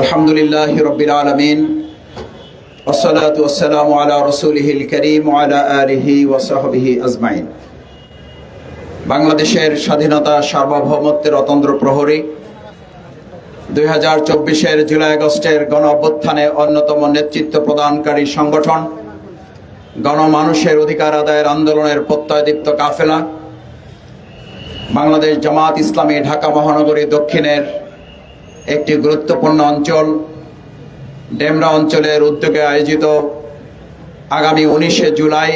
আলহামদুলিল্লাহ রবিল আলমিন ওসলাত আলা রসুলহিল করিম আলা আলহি ওসাহবিহি আজমাইন। বাংলাদেশের স্বাধীনতা সার্বভৌমত্বের অতন্ত্র প্রহরী, দুই হাজার চব্বিশের জুলাই আগস্টের গণ অভ্যুত্থানে অন্যতম নেতৃত্ব প্রদানকারী সংগঠন, গণমানুষের অধিকার আদায়ের আন্দোলনের প্রত্যয়দীপ্ত কাফেলা, বাংলাদেশ জামাত ইসলামী ঢাকা মহানগরী দক্ষিণের একটি গুরুত্বপূর্ণ অঞ্চল। ডেমরা অঞ্চলের উদ্যোগে আয়োজিত আগামী উনিশে জুলাই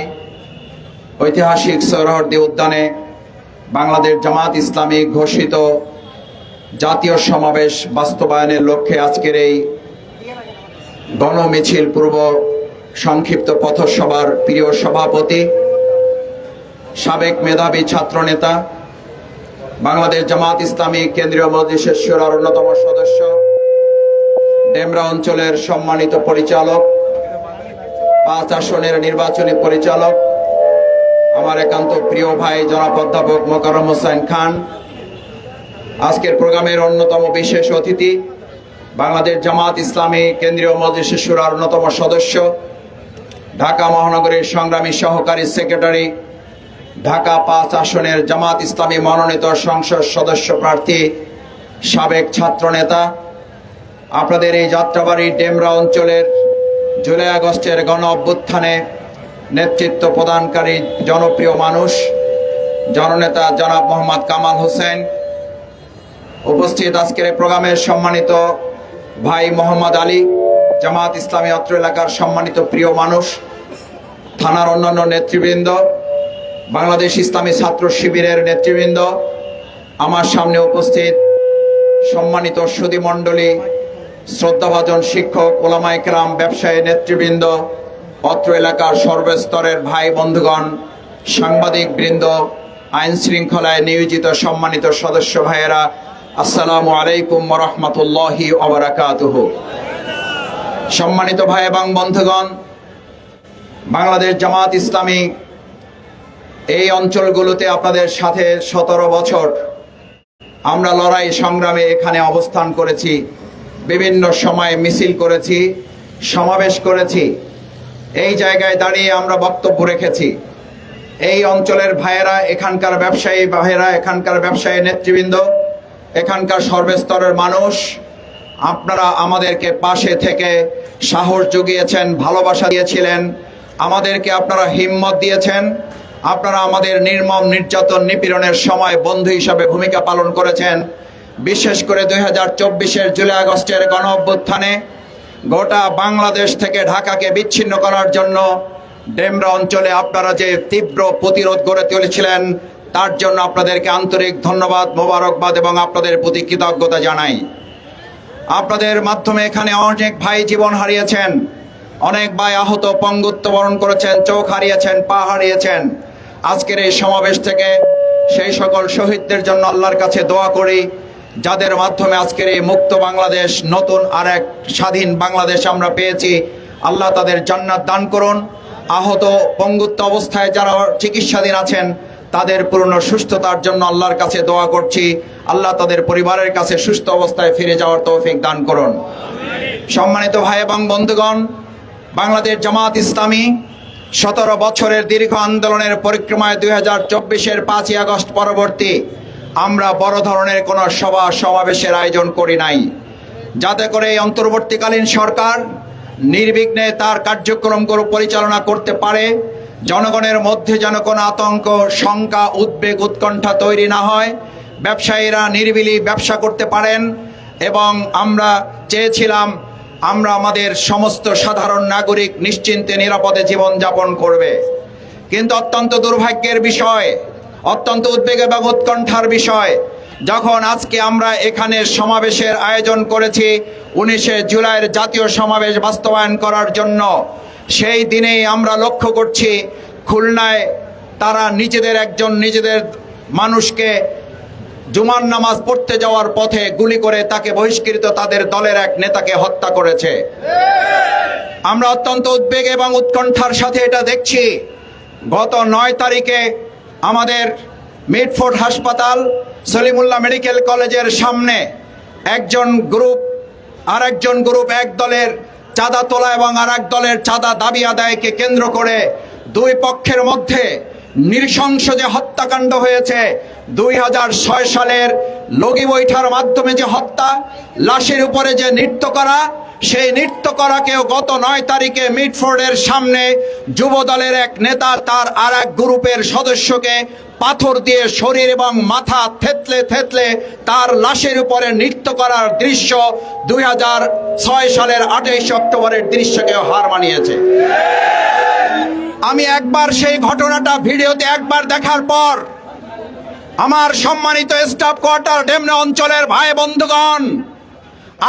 ঐতিহাসিক সরহর্দি উদ্যানে বাংলাদেশ জামাত ইসলামী ঘোষিত জাতীয় সমাবেশ বাস্তবায়নের লক্ষ্যে আজকের এই গণমিছিল পূর্ব সংক্ষিপ্ত পথসভার প্রিয় সভাপতি, সাবেক মেধাবী ছাত্রনেতা বাংলাদেশ জামাত ইসলামী কেন্দ্রীয় মজলিসের সুরার অন্যতম সদস্য, ডেমরা অঞ্চলের সম্মানিত পরিচালক, পাঁচ আসনের নির্বাচনী পরিচালক, আমার একান্ত প্রিয় ভাই, জনাব অধ্যাপক মোকারম হোসেন খান। আজকের প্রোগ্রামের অন্যতম বিশেষ অতিথি, বাংলাদেশ জামাত ইসলামী কেন্দ্রীয় মজলিসের সুরার অন্যতম সদস্য, ঢাকা মহানগরীর সংগ্রামী সহকারী সেক্রেটারি ঢাকা পাঁচ আসনের জামাত ইসলামী মনোনীত সংসদ সদস্য প্রার্থী, সাবেক ছাত্রনেতা। আপনাদের এই যাত্রাবাড়ি ডেমরা অঞ্চলের জুলাই আগস্টের গণ অভ্যুত্থানে নেতৃত্ব প্রদানকারী জনপ্রিয় মানুষ, জননেতা জনাব মোহাম্মদ কামাল হোসেন। উপস্থিত আজকের প্রোগ্রামের সম্মানিত ভাই মোহাম্মদ আলী, জামাত ইসলামী অত্র এলাকার সম্মানিত প্রিয় মানুষ, থানার অন্যান্য নেতৃবৃন্দ বাংলাদেশ ইসলামী ছাত্র শিবিরের নেতৃবৃন্দ, আমার সামনে উপস্থিত সম্মানিত সুদী মণ্ডলী, শ্রদ্ধাভাজন শিক্ষক ওলামাই কেরাম ব্যবসায়ী নেতৃবৃন্দ, অত্র এলাকার সর্বস্তরের ভাই বন্ধুগণ, সাংবাদিক বৃন্দ, আইন শৃঙ্খলায় নিয়োজিত সম্মানিত সদস্য ভাইয়েরা, আসসালামু আলাইকুম রহমতুল্লাহি অবরাকাতুহ সম্মানিত ভাই এবং বন্ধুগণ, বাংলাদেশ জামাত ইসলামী এই অঞ্চলগুলোতে আপনাদের সাথে সতেরো বছর আমরা লড়াই সংগ্রামে এখানে অবস্থান করেছি, বিভিন্ন সময়ে মিছিল করেছি, সমাবেশ করেছি। এই জায়গায় দাঁড়িয়ে আমরা বক্তব্য রেখেছি। এই অঞ্চলের ভাইয়েরা, এখানকার ব্যবসায়ী ভাইয়েরা, এখানকার ব্যবসায়ী নেতৃবৃন্দ, এখানকার সর্বস্তরের মানুষ, আপনারা আমাদেরকে পাশে থেকে সাহস জুগিয়েছেন, ভালোবাসা দিয়েছিলেন, আমাদেরকে আপনারা হিম্মত দিয়েছেন। আপনারা আমাদের নির্মম নির্যাতন নিপীড়নের সময় বন্ধু হিসাবে ভূমিকা পালন করেছেন। বিশেষ করে দুই হাজার চব্বিশের জুলাই আগস্টের গণ অভ্যুত্থানে গোটা বাংলাদেশ থেকে ঢাকাকে বিচ্ছিন্ন করার জন্য ডেমরা অঞ্চলে আপনারা যে তীব্র প্রতিরোধ গড়ে তুলেছিলেন, তার জন্য আপনাদেরকে আন্তরিক ধন্যবাদ, মোবারকবাদ এবং আপনাদের প্রতি কৃতজ্ঞতা জানাই। আপনাদের মাধ্যমে এখানে অনেক ভাই জীবন হারিয়েছেন, অনেক ভাই আহত পঙ্গুত্ব বরণ করেছেন, চোখ হারিয়েছেন, পা হারিয়েছেন। আজকের এই সমাবেশ থেকে সেই সকল শহীদদের জন্য আল্লাহর কাছে দোয়া করি, যাদের মাধ্যমে আজকের এই মুক্ত বাংলাদেশ, নতুন আর এক স্বাধীন বাংলাদেশ আমরা পেয়েছি, আল্লাহ তাদের জান্নাত দান করুন। আহত পঙ্গুত্ব অবস্থায় যারা চিকিৎসাধীন আছেন, তাদের পূর্ণ সুস্থতার জন্য আল্লাহর কাছে দোয়া করছি। আল্লাহ তাদের পরিবারের কাছে সুস্থ অবস্থায় ফিরে যাওয়ার তৌফিক দান করুন। সম্মানিত ভাই এবং বন্ধুগণ, বাংলাদেশ জামাত ইসলামী সতেরো বছরের দীর্ঘ আন্দোলনের পরিক্রমায় দুই হাজার চব্বিশের পাঁচই আগস্ট পরবর্তী আমরা বড় ধরনের কোনো সভা সমাবেশের আয়োজন করি নাই। যাতে করে এই অন্তর্বর্তীকালীন সরকার নির্বিঘ্নে তার কার্যক্রমগুলো পরিচালনা করতে পারে, জনগণের মধ্যে যেন কোনো আতঙ্ক, শঙ্কা, উদ্বেগ, উৎকণ্ঠা তৈরি না হয়, ব্যবসায়ীরা নির্বিলি ব্যবসা করতে পারেন এবং আমরা চেয়েছিলাম আমরা আমাদের সমস্ত সাধারণ নাগরিক নিশ্চিন্তে নিরাপদে জীবনযাপন করবে। কিন্তু অত্যন্ত দুর্ভাগ্যের বিষয়, অত্যন্ত উদ্বেগ এবং উৎকণ্ঠার বিষয়, যখন আজকে আমরা এখানে সমাবেশের আয়োজন করেছি উনিশে জুলাইয়ের জাতীয় সমাবেশ বাস্তবায়ন করার জন্য, সেই দিনেই আমরা লক্ষ্য করছি খুলনায় তারা নিজেদের একজন নিজেদের মানুষকে জুমার নামাজ পড়তে যাওয়ার পথে গুলি করে তাকে বহিষ্কৃত তাদের দলের এক নেতাকে হত্যা করেছে। আমরা অত্যন্ত উদ্বেগ এবং উৎকণ্ঠার সাথে এটা দেখছি। গত নয় তারিখে আমাদের মিটফোর্ড হাসপাতাল সলিমুল্লাহ মেডিকেল কলেজের সামনে একজন গ্রুপ আর একজন গ্রুপ এক দলের চাঁদা তোলা এবং আর এক দলের চাঁদা দাবি আদায়কে কেন্দ্র করে দুই পক্ষের মধ্যে নৃশংস যে হত্যাকাণ্ড হয়েছে। দুই হাজার ছয় সালের লগি বৈঠার মাধ্যমে যে হত্যা, লাশের উপরে যে নৃত্য করা, সেই নৃত্য করাকেও গত নয় তারিখে মিটফোর্ডের সামনে যুব দলের এক নেতা তার আর এক গ্রুপের সদস্যকে পাথর দিয়ে শরীর এবং মাথা থেতলে থেতলে তার লাশের উপরে নৃত্য করার দৃশ্য দুই হাজার ছয় সালের আঠাইশ অক্টোবরের দৃশ্যকেও হার মানিয়েছে। আমি একবার সেই ঘটনাটা ভিডিওতে একবার দেখার পর আমার সম্মানিত স্টাফ কোয়ার্টার ডেমরা অঞ্চলের ভাই বন্ধুগণ,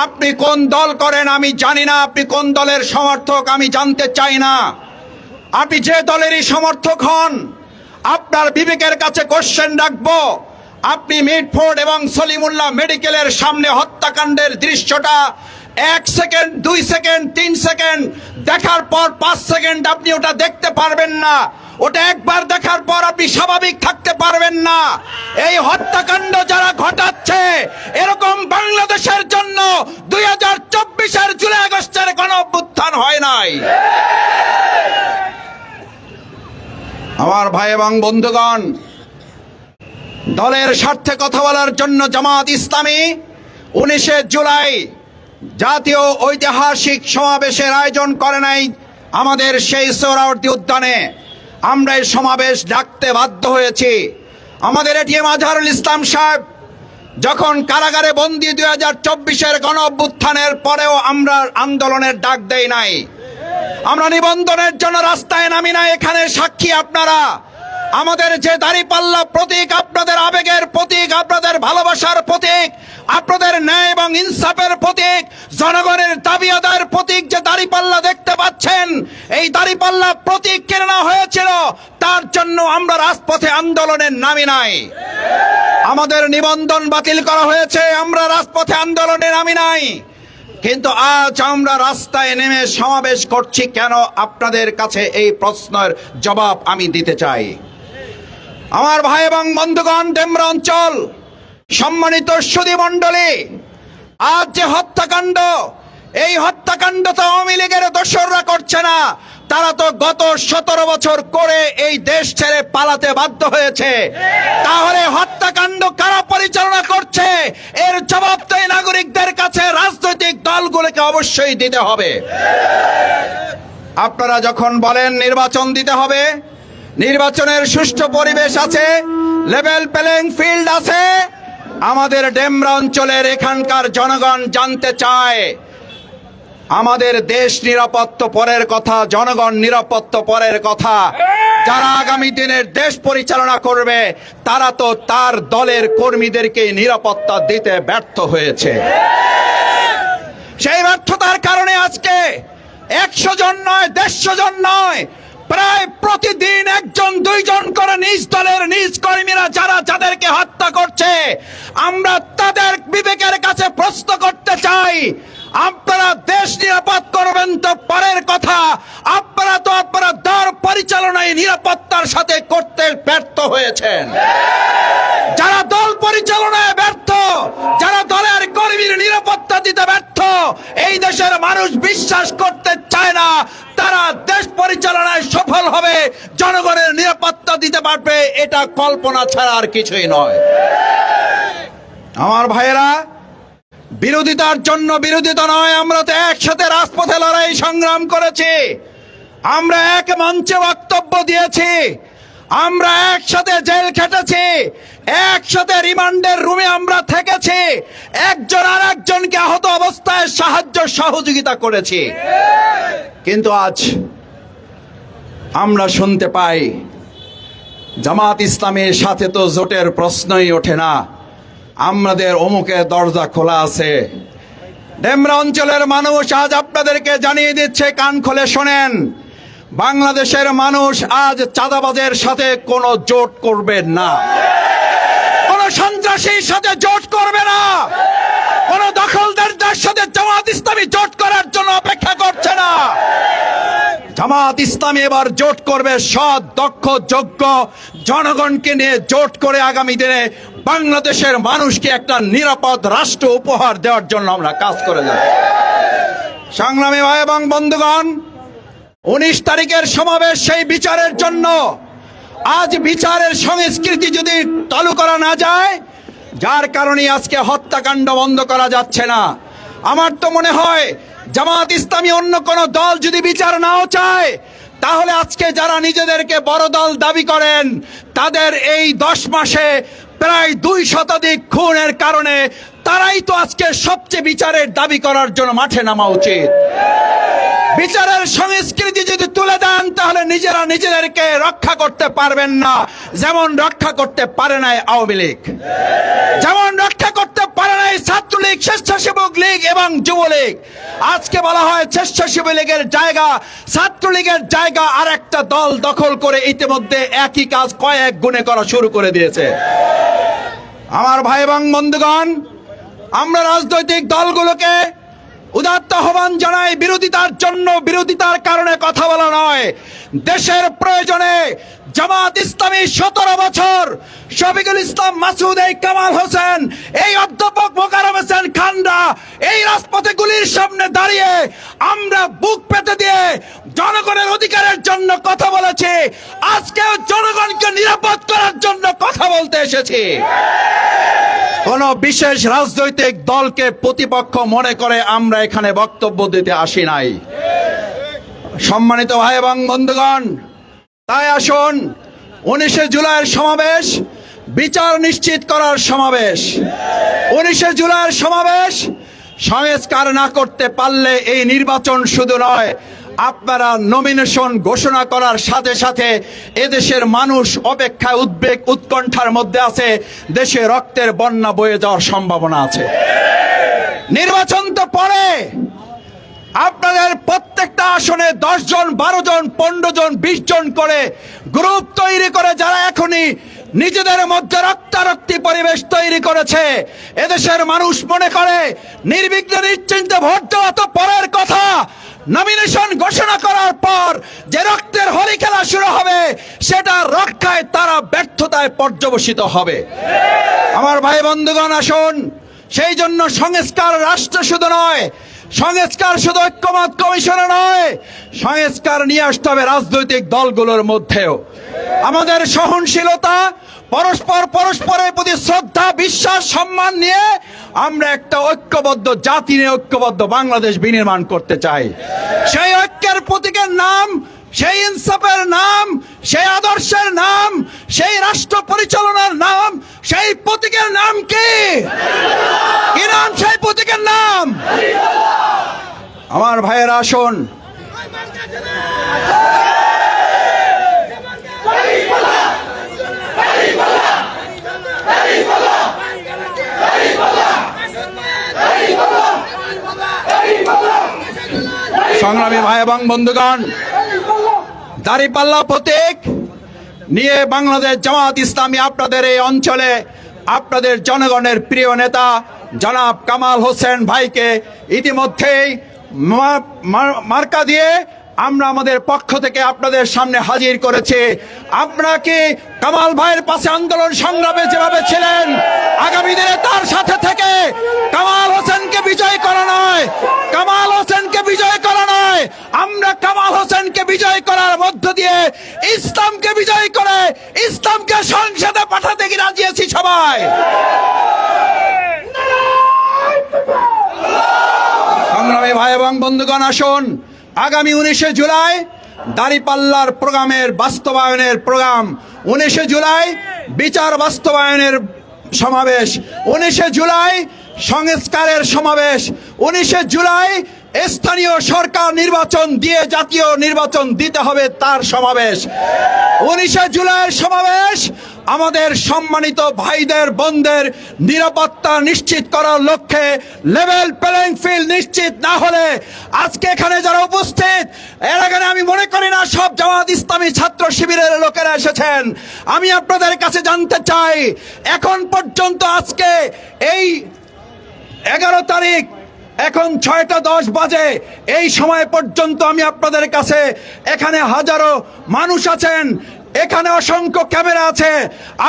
আপনি কোন দল করেন আমি জানি না, আপনি কোন দলের সমর্থক আমি জানতে চাই না। আপনি যে দলেরই সমর্থক হন, আপনার বিবেকের কাছে কোশ্চেন রাখব। আপনি মিটফোর্ড এবং সলিমুল্লাহ মেডিকেলের সামনে হত্যাকাণ্ডের দৃশ্যটা এক সেকেন্ড, দুই সেকেন্ড, তিন সেকেন্ড, দেখার পর পাঁচ সেকেন্ড আপনি ওটা দেখতে পারবেন না। ওটা একবার দেখার পর আপনি স্বাভাবিক থাকতে পারবেন না। এই হত্যাকাণ্ড যারা ঘটাচ্ছে, এরকম বাংলাদেশের জন্য দুই হাজার চব্বিশের জুলাই আগস্টের কোনো অভ্যুত্থান হয় নাই। আমার ভাই এবং বন্ধুগণ, দলের স্বার্থে কথা বলার জন্য জামাত ইসলামী উনিশে জুলাই জাতীয় ঐতিহাসিক সমাবেশের আয়োজন করে নাই আমাদের সেই সোহরাওয়ার্দী উদ্যানে। আমরা এই সমাবেশ ডাকতে বাধ্য হয়েছি। আমাদের এটিএম আজহারুল ইসলাম সাহেব, যখন কারাগারে বন্দি দুই হাজার চব্বিশের গণ অভ্যুত্থানের পরেও আমরা আন্দোলনের ডাক দেই নাই। আমরা নিবন্ধনের জন্য রাস্তায় নামি না এখানে সাক্ষী আপনারা। আমাদের যে দাঁড়িপাল্লা প্রতীক, আপনাদের আবেগের প্রতীক, আপনাদের ভালোবাসার প্রতীক, আপনাদের ন্যায় এবং ইনসাফের প্রতীক, জনগণের দাবি আদায়ের প্রতীক যে দাঁড়িপাল্লা দেখতে পাচ্ছেন, এই দাঁড়িপাল্লা প্রতীক কেনা হয়েছিল, তার জন্য আমরা রাজপথে আন্দোলনের নামি নাই। আমাদের নিবন্ধন বাতিল করা হয়েছে, আমরা রাজপথে আন্দোলনে নামি নাই। কিন্তু আজ আমরা রাস্তায় নেমে সমাবেশ করছি কেন? আপনাদের কাছে এই প্রশ্নের জবাব আমি দিতে চাই। আমার ভাই এবং বন্ধুগণ, ডেমরা অঞ্চল, সম্মানিত সুদী মণ্ডলী, আজ যে হত্যাকাণ্ড, এই হত্যাকাণ্ড তো আওয়ামী লীগের দোসররা করছে না, তারা তো গত সতেরো বছর করে এই দেশ ছেড়ে পালাতে বাধ্য হয়েছে। তাহলে হত্যাকাণ্ড কারা পরিচালনা করছে? এর জবাব তো নাগরিকদের কাছে রাজনৈতিক দলগুলোকে অবশ্যই দিতে হবে। আপনারা যখন বলেন নির্বাচন দিতে হবে নির্বাচনের সুষ্ঠু পরিবেশ আছে লেভেল প্লেইং ফিল্ড আছে। আমাদের ডেমরা অঞ্চলের এখানকার জনগণ জানতে চায়, আমাদের দেশ নিরাপত্ত পরের কথা, জনগণ নিরাপত্ত পরের কথা। যারা আগামী দিনের দেশ পরিচালনা করবে, তারা তো তার দলের কর্মীদেরকে নিরাপত্তা দিতে ব্যর্থ হয়েছে। সেই ব্যর্থতার কারণে আজকে একশো জন নয়, দেড়শো জন নয় প্রায় প্রতিদিন একজন, দুইজন করে নিজ দলের নিজ কর্মীরা যারা যাদেরকে হত্যা করছে, আমরা তাদের বিবেকের কাছে প্রশ্ন করতে চাই, আপনারা দেশ নিরাপদ করবেন তো পরের কথা, আপনারা তো আপনারা দর পরিচালনায় নিরাপত্তার সাথে করতে ব্যর্থ হয়েছেন। যারা দল পরিচালনায় ব্যর্থ, যারা দলের কর্মীর নিরাপত্তা দিতে এই দেশের মানুষ বিশ্বাস করতে চায় না, তারা দেশ পরিচালনায় সফল হবে, জনগণের নিরাপত্তা দিতে পারবে, এটা কল্পনা ছাড়া আর কিছুই নয়। আমার ভাইয়েরা, বিরোধিতার জন্য বিরোধিতা নয়, আমরা তো একসাথে রাজপথে লড়াই সংগ্রাম করেছি। আমরা এক মঞ্চে বক্তব্য দিয়েছি আমরা একসাথে জেল খেটেছি, একসাথে রিমান্ডের রুমে আমরা থেকেছি, একজন আর একজনকে আহত অবস্থায় সাহায্য সহযোগিতা করেছি। কিন্তু আজ আমরা শুনতে পাই, জামাত ইসলামের সাথে তো জোটের প্রশ্নই ওঠে না। আমাদের অমুকের দরজা খোলা আছে। ডেমরা অঞ্চলের মানুষ আজ আপনাদেরকে জানিয়ে দিচ্ছে, কান খুলে শোনেন। বাংলাদেশের মানুষ আজ চাঁদাবাজের সাথে কোনো জোট করবে না। কোন সন্ত্রাসীর সাথে জোট করবে না। কোন দখলদারদের সাথে জামাত ইসলামী জোট করার জন্য অপেক্ষা করছে না। জামাত ইসলামী এবার জোট করবে সৎ, দক্ষ, যোগ্য জনগণকে নিয়ে জোট করে আগামী দিনে বাংলাদেশের মানুষকে একটা নিরাপদ রাষ্ট্র উপহার দেওয়ার জন্য আমরা কাজ করে যাব সংগ্রামী ভাই এবং বন্ধুগণ উনিশ তারিখের সমাবেশ সেই বিচারের জন্য। আজ বিচারের সংস্কৃতি যদি চালু করা না যায়, যার কারণে আজকে হত্যাকাণ্ড বন্ধ করা যাচ্ছে না। আমার তো মনে হয়, জামাত ইসলামী অন্য কোন দল যদি বিচার নাও চায়, তাহলে আজকে যারা নিজেদেরকে বড় দল দাবি করেন, তাদের এই দশ মাসে প্রায় দুই শতাধিক খুনের কারণে তারাই তো আজকে সবচেয়ে বিচারের দাবি করার জন্য মাঠে নামা উচিত। বিচারের সংস্কৃতি যদি তুলে দেন, তাহলে নিজেরা নিজেদেরকে রক্ষা করতে পারবেন না। যেমন রক্ষা করতে পারে নাই আওয়ামী লীগ। যেমন রক্ষা করতে পারে নাই ছাত্রলীগ, স্বেচ্ছাসেবক লীগ এবং যুবলীগ। আজকে বলা হয় স্বেচ্ছাসেবক লীগের জায়গা, ছাত্রলীগের জায়গা আর একটা দল দখল করে ইতিমধ্যে একই কাজ কয়েক গুণে করা শুরু করে দিয়েছে। আমার ভাই এবং বন্ধুগণ, আমরা রাজনৈতিক দলগুলোকে উদাত্ত আহ্বান জানাই বিরোধিতার জন্য, বিরোধিতার কারণে কথা বলা নয়। দেশের প্রয়োজনে জামাত ইসলামী সতেরো বছর শফিকুল ইসলাম মাসুদ, এই কামাল হোসেন, এই অধ্যাপক মোকারম হোসেন খান্ডা এই রাজপথে গুলির সামনে দাঁড়িয়ে আমরা বুক পেতে দিয়ে জনগণের অধিকারের জন্য কথা বলেছে। আজকেও জনগণকে নিরাপদ করার জন্য কথা বলতে এসেছি। কোন বিশেষ রাজনৈতিক দলকে প্রতিপক্ষ মনে করে আমরা এখানে বক্তব্য দিতে আসি নাই। সম্মানিত ভাই এবং বন্ধুগণ, তাই আসুন, উনিশে জুলাইয়ের সমাবেশ, বিচার নিশ্চিত করার সমাবেশ। উনিশে জুলাইয়ের সমাবেশ সংস্কার না করতে পারলে এই নির্বাচন শুধু নয় আপনারা নমিনেশন ঘোষণা করার সাথে সাথে এদেশের মানুষ অপেক্ষায় উদ্বেগ উৎকণ্ঠার মধ্যে আছে, দেশে রক্তের বন্যা বয়ে যাওয়ার সম্ভাবনা আছে। নির্বাচন তো পরে। আপনাদের প্রত্যেকটা আসনে দশ জন, বারো জন, পনেরো জন, বিশ জন করে গ্রুপ তৈরি করে যারা এখনই নিজেদের মধ্যে রক্তারক্তি পরিবেশ তৈরি করেছে, এদেশের মানুষ মনে করে, নির্বিঘ্ন নিশ্চিন্তে ভোট দেওয়া তো পরের কথা। নমিনেশন ঘোষণা করার পর যে রক্তের হোলি খেলা শুরু হবে, সেটা রক্ষায় তারা ব্যর্থতায় পর্যবসিত হবে। আমার ভাই বন্ধুগণ, আসুন। সেই জন্য সংস্কার রাষ্ট্র শুধু নয়, সংস্কার শুধু ঐক্যমত কমিশনে নয়, সংস্কার নিয়ে আসতে হবে রাজনৈতিক দলগুলোর মধ্যেও। আমাদের সহনশীলতা পরস্পর পরস্পরের প্রতি শ্রদ্ধা, বিশ্বাস, সম্মান নিয়ে আমরা একটা ঐক্যবদ্ধ জাতি নিয়ে ঐক্যবদ্ধ বাংলাদেশ বিনির্মাণ করতে চাই। সেই ঐক্যের প্রতীকের নাম, সেই ইনসাফের নাম, সেই আদর্শের নাম, সেই রাষ্ট্র পরিচালনার নাম, সেই প্রতীকের নাম কি? কি নাম সেই প্রতীকের নাম? আমার ভাইয়ের আসুন। সংগ্রামী ভাই এবং বন্ধুগণ, দাঁড়িপাল্লা প্রতীক নিয়ে বাংলাদেশ জামাত ইসলামী আপনাদের এই অঞ্চলে আপনাদের জনগণের প্রিয় নেতা জনাব কামাল হোসেন ভাইকে ইতিমধ্যেই মার্কা দিয়ে আমরা আমাদের পক্ষ থেকে আপনাদের সামনে হাজির করেছি। আপনারা কি কামাল ভাইয়ের পাশে আন্দোলন সংগ্রামে যেভাবে ছিলেন, আগামী দিনে তার সাথে থেকে কামাল হোসেনকে বিজয় করা নয় কামাল হোসেনকে বিজয় করা নয় আমরা কামাল হোসেনকে বিজয় করার মধ্য দিয়ে ইসলামকে বিজয় করে ইসলামকে সংসদে পাঠাতে কি রাজি আছি সবাই সংগ্রামী ভাই এবং বন্ধুগণ, আসুন আগামী উনিশে জুলাই দাঁড়িপাল্লার প্রোগ্রামের বাস্তবায়নের প্রোগ্রাম, উনিশে জুলাই বিচার বাস্তবায়নের সমাবেশ, উনিশে জুলাই সংস্কারের সমাবেশ, উনিশে জুলাই স্থানীয় সরকার নির্বাচন দিয়ে জাতীয় নির্বাচন দিতে হবে তার সমাবেশ, উনিশে জুলাইয়ের সমাবেশ আমাদের সম্মানিত ভাইদের, বোনদের নিরাপত্তা নিশ্চিত করার লক্ষ্যে লেভেল প্লেইং ফিল্ড নিশ্চিত না হলে আজকে এখানে যারা উপস্থিত, এর এখানে আমি মনে করি না সব জামাত ইসলামী ছাত্র শিবিরের লোকেরা এসেছেন। আমি আপনাদের কাছে জানতে চাই, এখন পর্যন্ত আজকে এই এগারো তারিখ, এখন ছয়টা দশ বাজে, এই সময় পর্যন্ত আমি আপনাদের কাছে এখানে হাজারো মানুষ আছেন। এখানে অসংখ্য ক্যামেরা আছে।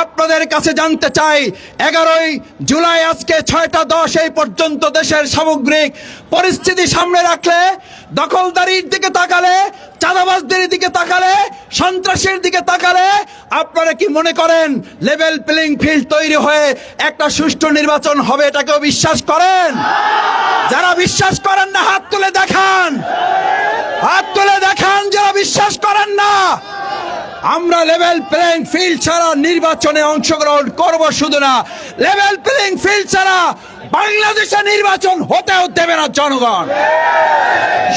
আপনাদের কাছে জানতে চাই, এগারোই জুলাই আজকে ছয়টা দশ এই পর্যন্ত দেশের সামগ্রিক পরিস্থিতি সামনে রাখলে, দখলদারির দিকে তাকালে, চাঁদাবাজদের দিকে তাকালে, সন্ত্রাসের দিকে তাকালে আপনারা কি মনে করেন লেভেল প্লেইং ফিল্ড তৈরি হয়ে একটা সুষ্ঠু নির্বাচন হবে এটাকেও বিশ্বাস করেন? যারা বিশ্বাস করেন না, হাত তুলে দেখান। হাত তুলে দেখান যারা বিশ্বাস করেন না। আমরা লেভেল প্লেইং ফিল্ড ছাড়া নির্বাচনে অংশগ্রহণ করব শুধু না। লেভেল প্লেইং ফিল্ড ছাড়া বাংলাদেশে নির্বাচন হতেও দেবে না জনগণ।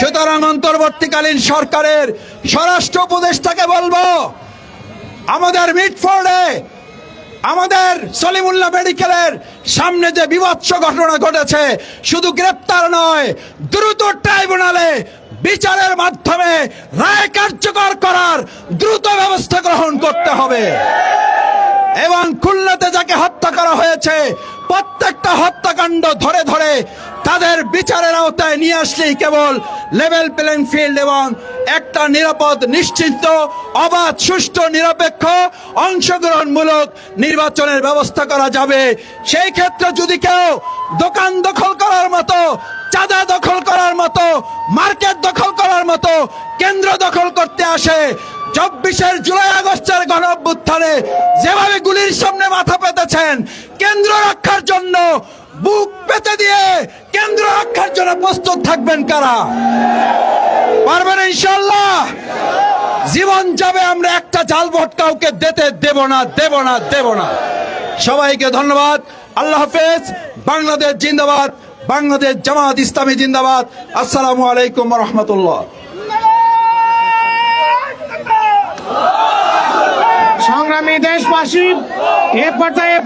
সুতরাং অন্তর্বর্তীকালীন সরকারের স্বরাষ্ট্র উপদেষ্টাকে বলব, আমাদের মিটফোর্ডে, আমাদের সলিমুল্লাহ মেডিকেলের সামনে যে বিভৎস ঘটনা ঘটেছে, শুধু গ্রেপ্তার নয়, দ্রুত ট্রাইব্যুনালে বিচারের মাধ্যমে রায় কার্যকর করার দ্রুত ব্যবস্থা গ্রহণ করতে হবে। এবং খুলনাতে যাকে হত্যা করা হয়েছে। প্রত্যেকটা হত্যাকাণ্ড ধরে ধরে তাদের বিচারের আওতায় নিয়ে আসলেই কেবল লেভেল প্লেইং ফিল্ড এবং একটা নিরাপদ, নিশ্চিন্ত, অবাধ, সুষ্ঠু, নিরপেক্ষ, অংশগ্রহণমূলক নির্বাচনের ব্যবস্থা করা যাবে। সেই ক্ষেত্রে যদি কেউ দোকান দখল করার মতো, চাঁদা দখল করার মতো, মার্কেট দখল করার মতো, কেন্দ্র দখল করতে আসে চব্বিশের জুলাই আগস্টের গণ অভ্যুত্থানে যেভাবে গুলির সামনে মাথা পেতেছেন, কেন্দ্র রক্ষার জন্য বুক পেতে দিয়ে কেন্দ্র রক্ষার জন্য প্রস্তুত থাকবেন কারা? পারবেন ইনশাল্লাহ জীবন যাবে, আমরা একটা জাল ভোট কাউকে দিতে দেব না দেব না দেব না। সবাইকে ধন্যবাদ। আল্লাহ হাফেজ। বাংলাদেশ জিন্দাবাদ। বাংলাদেশ জামাত ইসলামী জিন্দাবাদ। আসসালামু আলাইকুম রহমতুল্লাহ। সংগ্রামী দেশবাসী এ পর্যায়ে